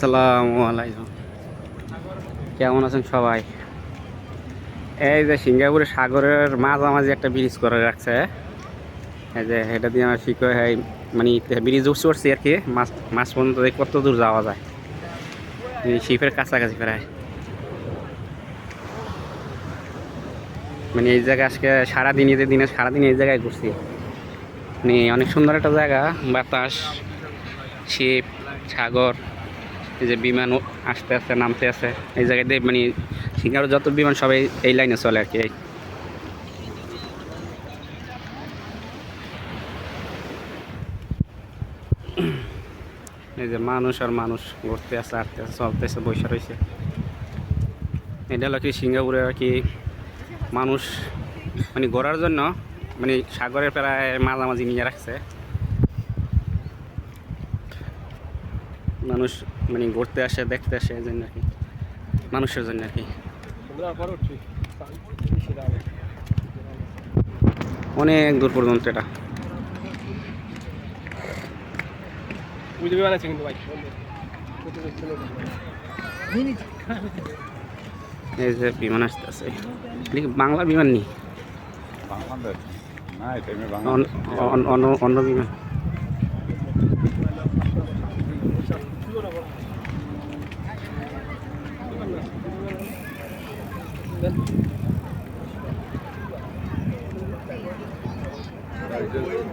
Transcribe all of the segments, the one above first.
আসসালামু আলাইকুম। কেমন আছেন সবাই? এই যে সিঙ্গাপুরে সাগরের মাঝামাঝি একটা ব্রিজ করে রাখছে। এই যে এটা দিয়ে আমার শিখে হয় মানে ব্রিজ উঠতে উঠছি আর কি, মাছ মাছ পর্যন্ত কত দূর যাওয়া যায়। এই শিপের কাছাকাছি প্রায়। মানে এই জায়গায় আজকে সারাদিন ঈদের দিনে সারাদিন এই জায়গায় ঘুরছি। মানে অনেক সুন্দর একটা জায়গা, বাতাস, শিপ, সাগর। এই যে বিমান আসতে আসতে নামতে আছে এই জায়গাতে মানে সিঙ্গার যত বিমান সবাই এই লাইনে চলে আর কি, এই। যে মানুষ আর মানুষ ঘুরতে আসে আটতে আসে চলতেছে বসে রয়েছে। এটা হলো কি সিঙ্গাপুরে আর কি মানুষ মানে ঘোরার জন্য মানে সাগরের প্রায় মাঝামাঝি নিয়ে রাখছে। মানুষ মানে ঘুরতে আসে দেখতে আসে এই জন্য আর কি। মানুষের জন্য আর কি। অনেক দূর পর্যন্ত এটা। এই যে বিমান আসতে আছে বাংলা বিমান নেই? অন্য বিমান।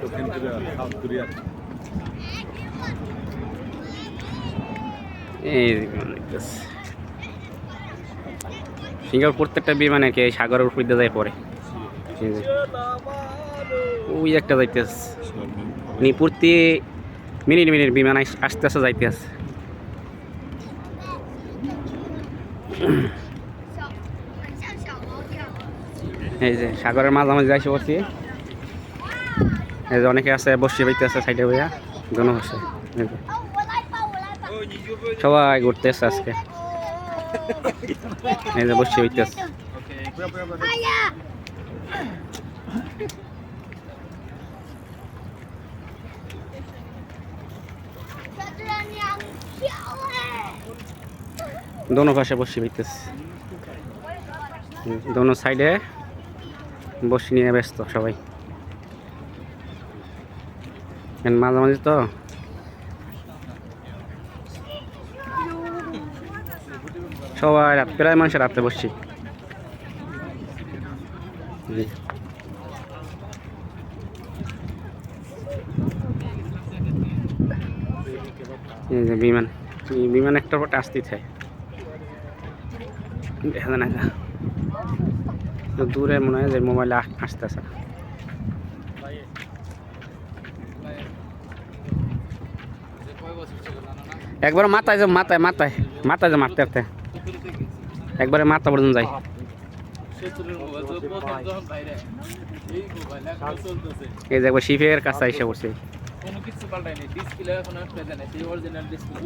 দক্ষিণ এই সিঙ্গাপুর প্রত্যেকটা বিমান আর কি সাগরের উপর দিয়ে যায় পরে। ওই একটা যাইতেছে। মানে প্রতি মিনিট মিনিট বিমান আস- আসতে আসতে যাইতেছে। এই যে সাগরের মাঝামাঝি যাইছে পড়ছি এই যে অনেকে আছে বসে বাইতে আছে সাইডে বইয়া জন বসে। সবাই ঘুরতে এসছে আজকে। এই যে বসে হইতে আছে। দোনো পাশে বসে হইতেছে দোনো সাইডে বসে নিয়ে ব্যস্ত সবাই। মাঝামাঝি তো? সবাই রাত, প্রায় মানুষের রাতে বসছি। বিমান বিমান একটার পর আসতেই থাকে। দেখা যায় না। দূরে মনে হয় যে মোবাইলে আসতেছে একবার মাথায় যে মাথায় মাথায় মাথায় যে মারতে মারতে। একবারে মাথা পর্যন্ত যাই। এই যে একবার শিফের কাছে এসে পড়ছে। কোনো কিছু ডিসপ্লে এখনও সেই অরিজিনাল ডিসপ্লে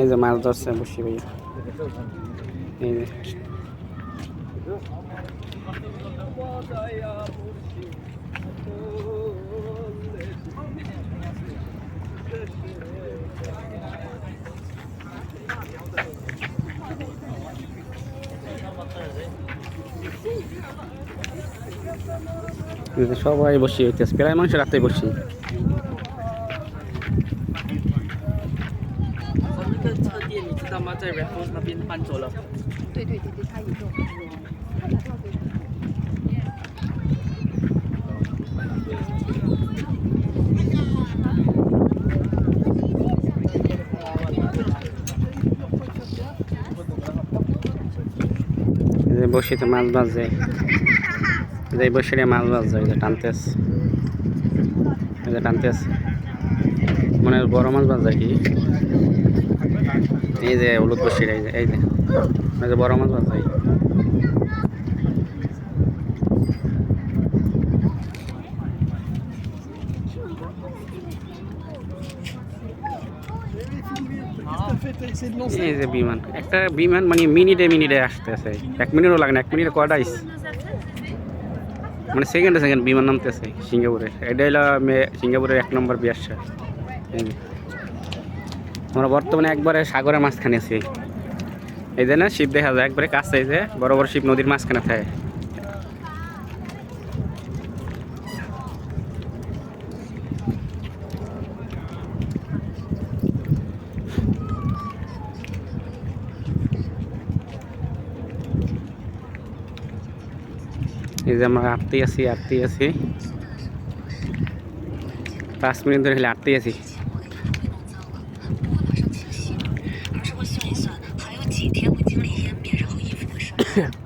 এই যে মাছ ধরছে বসি ভাই। Je suis là pour vous dire que je suis là là. pour 在 Raffles 那边搬走了。对对对对，他移动。 এই যে বসিতে মাছ বাজ যায় এই যে বসিরে মাছ বাজ যায় এই যে টানতে আছে এই যে টানতে আছে মানে বড় মাছ বাজ যায় কি এই যে হলুদ বসিরে এই যে এই যে এই যে বড় মাছ যে বিমান, একটা বিমান মানে মিনিটে মিনিটে আসতেছে। এক মিনিটও লাগে না, এক মিনিটে মানে সেকেন্ডে বিমান সিঙ্গাপুরের এক নম্বর। আমরা বর্তমানে একবারে সাগরের মাঝখানে আছি। এই যে না শিপ দেখা যায়, একবারে কাছে এই যে বড় বড় শিপ নদীর মাঝখানে থাকে। এই যে আমরা আটতেই আছি আটতেই আছি। পাঁচ মিনিট ধরে খালি আটতেই আছি। 几天会经历一些然后和衣服的事。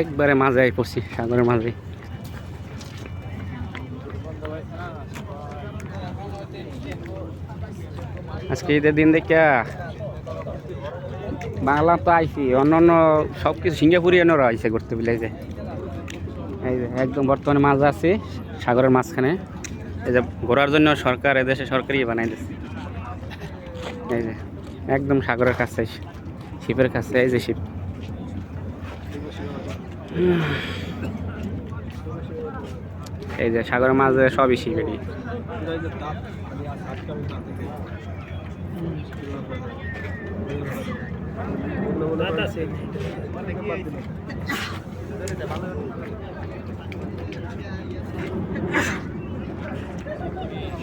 একবারে মাঝে আই পড়ছি, সাগরের মাঝে আজকে ঈদের দিন দেখা বাংলা তো আইসি অন্য অন্য সব কিছু সিঙ্গাপুরিয়ানোরা আইসে করতে বিলাই যে এই যে, একদম বর্তমানে মাছ আছে, সাগরের মাঝখানে। এই যে ঘোরার জন্য সরকার এদেশে সরকারই বানাই দিচ্ছে এই যে, একদম সাগরের কাছে, শিপের কাছে, এই যে শিপ। এই যে সাগরের মাঝে সবই শিপ এটি।